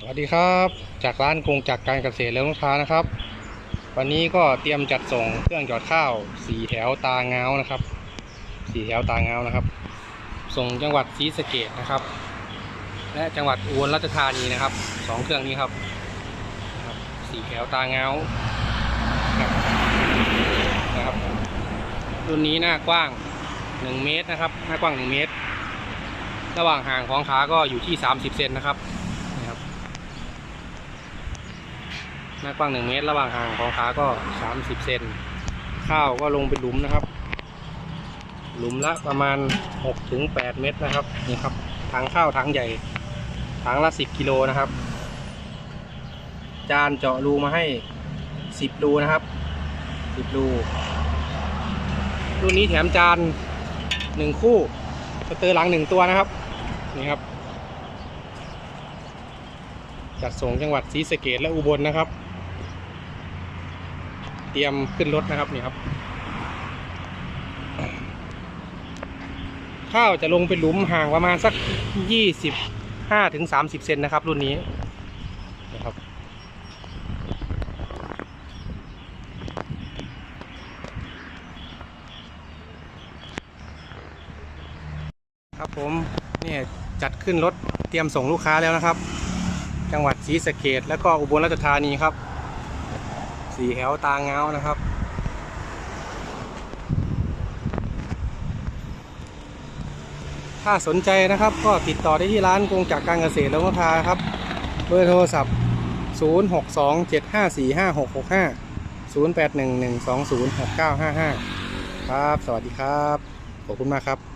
สวัสดีครับ จากร้านกงจากการเกษตรและลูกค้านะครับ วันนี้ก็เตรียมจัดส่งเครื่องหยอดข้าวสีแถวตาเงานะครับสีแถวตาเงานะครับ ส่งจังหวัดศรีสะเกดนะครับ และจังหวัดอุบลราชธานีนะครับสองเครื่องนี้ครับสีแถวตาเงาครับนะครับรุ่นนี้หน้ากว้าง1เมตรนะครับ หน้ากว้าง1เมตร ระหว่างห่างของขาก็อยู่ที่30เซนนะครับ หน้ากว้าง 1 เมตร ระหว่างห่างของขาก็ 30 เซน ข้าวก็ลงเป็นหลุมนะครับ หลุมละประมาณ6ถึง8เมตรนะครับ นี่ครับ ถังข้าวถังใหญ่ ถังละ 10 กิโลนะครับ จานเจาะรูมาให้ 10 รูนะครับ 10 รู รุ่นนี้แถมจาน 1 คู่ สเตอร์หลัง 1 ตัวนะครับ นี่ครับจัดส่งจังหวัดศรีสะเกดและอุบลนะครับ ตรียมขึ้นรถนะครับนี่ครับ ข้าวจะลงเป็นหลุมห่างประมาณสัก25ถึง30เซนนะครับ รุ่นนี้นะครับครับผมเนี่ยจัดขึ้นรถเตรียมส่งลูกค้าแล้วนะครับ จังหวัดศรีสะเกดแล้วก็อุบลราชธานีครับ สีแถวตาเงานะครับ ถ้าสนใจนะครับก็ติดต่อได้ที่ร้านกงจากการเกษตรและวัฒนครับ เบอร์โทรศัพท์ 0627545665 0811206955 ครับ สวัสดีครับ ขอบคุณมากครับ